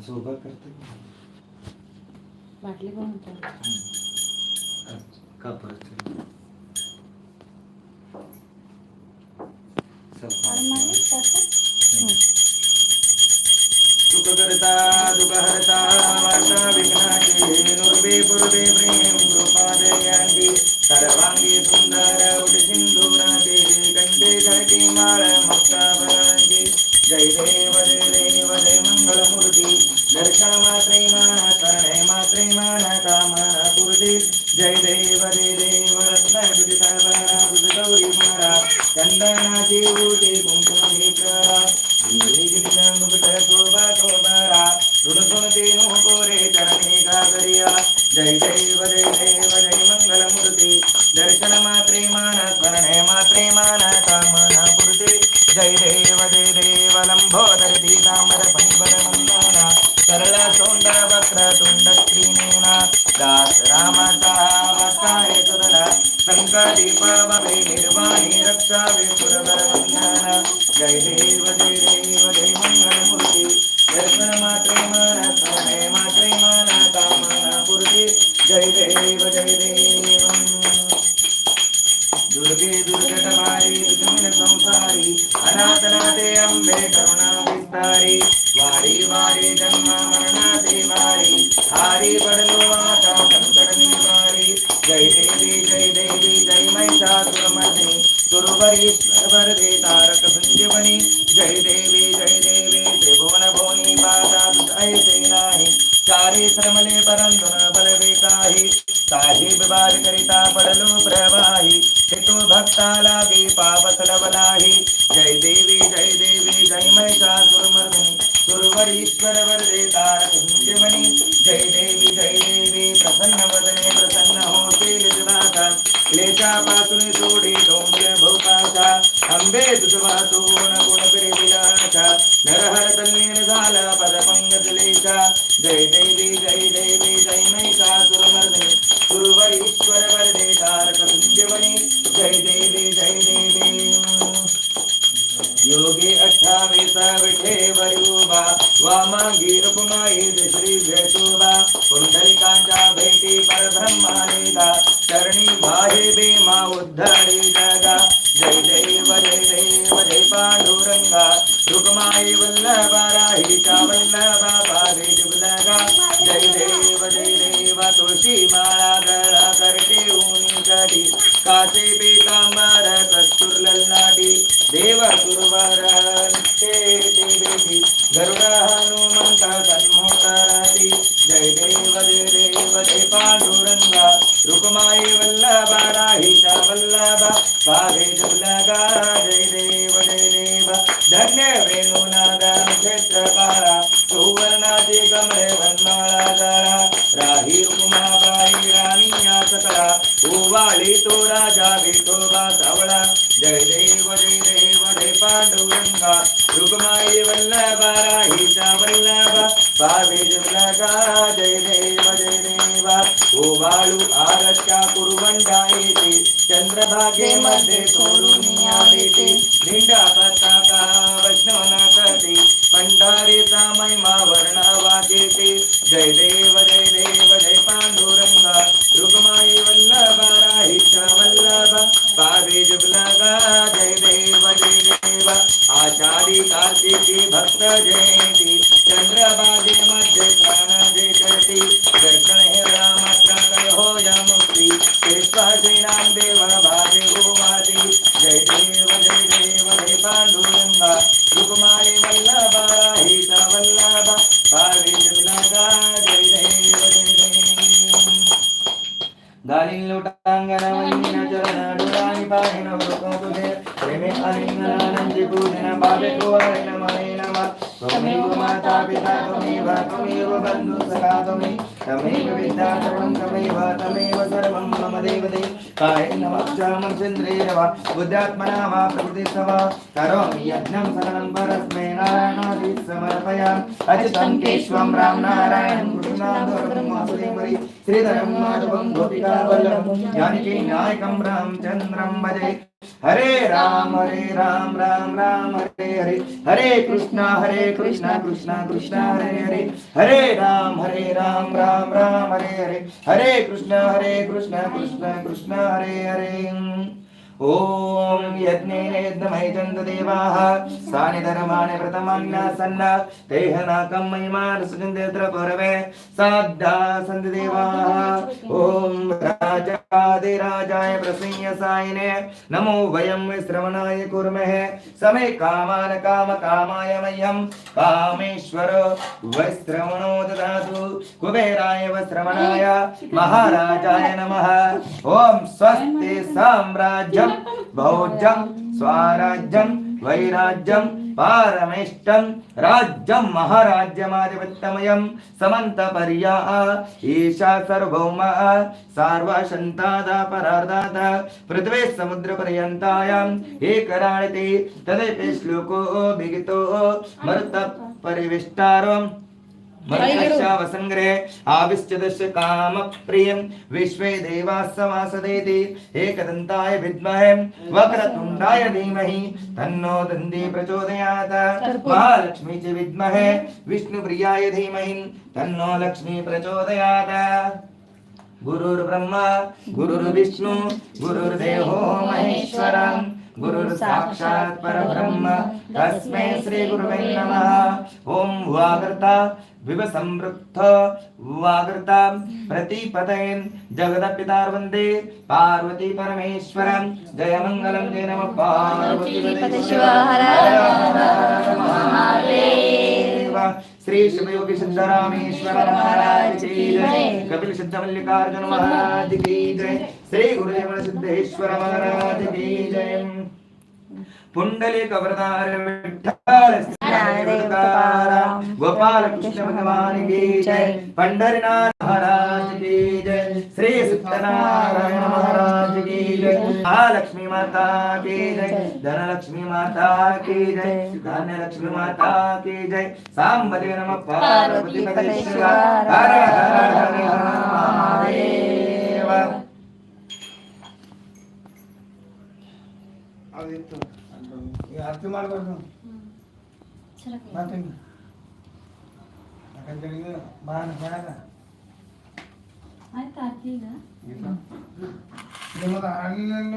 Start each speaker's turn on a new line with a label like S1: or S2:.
S1: असं उभं करते
S2: बाटली पण होतं?
S1: का परत
S2: आणि मागे त्याचं?
S1: सुख करता दुःख हरता वार्ता विघ्नाचे नुर्वे पूर्वे प्रेम कृपादयांती सर्वांगी सुंदर उड सिंधुराचे कंठे घटी माळ मुक्ताभरांची जय देव जय देव దేవదే దేవలంబోదర పీతాంబర పరిబరవందన సరళ సౌందర వక్ర తుండ శ్రీనీన దాస రామ సావతాయ సురల సంకదీపావై నిర్వాణి రక్షావే సురవర వందన జయ దేవదే వందే కరుణ విస్తారి వారి వారి జన్మ మరణ శ్రీమారి హారి పడలు ఆట వారి జై దేవి జై దేవి జై మై సాధుమణి దుర్వరి సర్వరదే తారక సంజీవణి జై पावत लवलाही जय देवी जय देवी, जय महिषा सुरमर्दिनी। सुरवरीश्वर वरदे तारक संजीवनी जय देवी जय देवी, प्रसन्न वदने, प्रसन्न होतील दिवासा क्लेशापासून सोडी तोंडे भोपाचा अंबे तुझवातून गुण फिरविलाचा नरहर तल्लीन झाला पद पंगतलेचा जय देवी जय देवी, जय महिषा सुरमर्दिनी। सुरवरीश्वर वरदे तारक संजीवनी जय देवी अठ्ठावीस विठे वरुबा वामांगी रूपमाई श्री भेटी चरणी भाई भीमा उद्धरी जगा. जय देव जय देव, जय पांडुरंगा. रुक्माई वल्लभा पादे जुबलगा जय देव जय देव, तुळशी माळा गळा करते ऊनी कधी कासे पीतांबर कस्तूर ಗೀತ ವಲ್ಲಭ ಬಾವೆ ದುಲಗಾ सकळा उवाळी तो राजा विठोबा सावळा. जय देव जय देव जय पांडुरंगा. रुक्माई वल्लभा राहीचा वल्लभा. पावे जुबलगा जय देव जय देवा. ओवाळू आरच्या कुरुबंडा येते. चंद्रभागेमध्ये सोडून आले ते धिंडा पताका वैष्णवनाथते पंढारीचा महिमा वर्णा वाचेते जय देव जय देव जय पांडुरंगा. त्वमेव माता पिता त्वमेव त्वमेव बन्धु सखा त्वमेव त्वमेव विद्या सर्वं त्वमेव त्वमेव सर्वं मम देवते कायेन वाचामं चन्द्रेण वा बुद्ध्यात्मना वा प्रकृतिस्थ वा करोमि यज्ञं सकलं परस्मै नारायणादि समर्पयामि अच्युतं केशवं राम नारायणं वासुदेवरी श्रीधरं माधवं गोपिका वल्लभं जानकी नायकं रामचन्द्रं भजे हरे राम हरे राम राम राम हरे हरे हरे कृष्णा हरे कृष्णा कृष्णा कृष्णा हरे हरे हरे राम हरे राम राम राम हरे हरे हरे कृष्णा हरे कृष्णा कृष्णा कृष्णा हरे हरे ॐ सानि धर्माणि पौरवे साद्धा सन्ति देवाः ॐ राजादिराजाय प्रसंयसायिने नमो वयं श्रवणाय कुर्मः समे कामान काम कामाय मह्यं, कामेश्वर वैश्रवणो ददातु कुबेराय वस्रवणाय महाराजाय नमः। ॐ स्वस्ति బౌద్ధం స్వరాజ్యం వైరాజ్యం పారమేష్టం రాజ్యం మహారాజ్యమాధిపత్యమయం సమంత పర్యా ఈశా సర్వౌమ సార్వశంతాద పరార్దాత పృథ్వే సముద్ర పర్యంతాయాం ఏకరాణితి తదేపి శ్లోకో బిగితో మరుత పరివిష్టారం. वसङ्ग्रे आविश्चदस्य कामप्रियं विश्वे देवाः समासदेति एकदन्ताय विद्महे वक्रतुण्डाय धीमहि तन्नो दन्दी प्रचोदयात् महालक्ष्मी च विद्महे विष्णुप्रियाय धीमहि तन्नो लक्ष्मी प्रचोदयात् गुरुर्ब्रह्मा गुरुर्विष्णु गुरुर्देवो महेश्वरम् गुरुर्साक्षात् परब्रह्म। तस्मै श्रीगुरुवे नमः। ॐ वागर्ता विवसंवृत्त वागर्ता प्रतिपतयन् जगदपितार वंदे पार्वती परमेश्वरं जय मङ्गलं जय नमः। पार्वती श्री शिवयोगी सिद्धरामेश्वर महाराज की जय। कपिल सिद्ध मल्लिकार्जुन महाराज की जय। श्री गुरुदेव सिद्धेश्वर महाराज की जय। पुण्डलिकवरदार विठ्ठल गोपाल कृष्ण भगवान की जय पंडरीनाथ महाराज की जय श्री सत्यनारायण महाराज की जय महालक्ष्मी माता की जय धनलक्ष्मी माता की जय धान्य लक्ष्मी माता की जय सांबदेव नम पार्वती हर हर हर महादेव
S3: ಈಗ ಅರ್ಥ ಮಾಡ್ಬೇಕು ಮಾತಂಗಿ ಯಾಕಂತ ಹೇಳಿದ್ರೆ ಬಾಣ ಹೇಳದ
S2: ಆಯ್ತಾ ಅರ್ಥ ಈಗ.
S3: ನಿಮ್ಮದು ಅಲ್ಲೆಲ್ಲ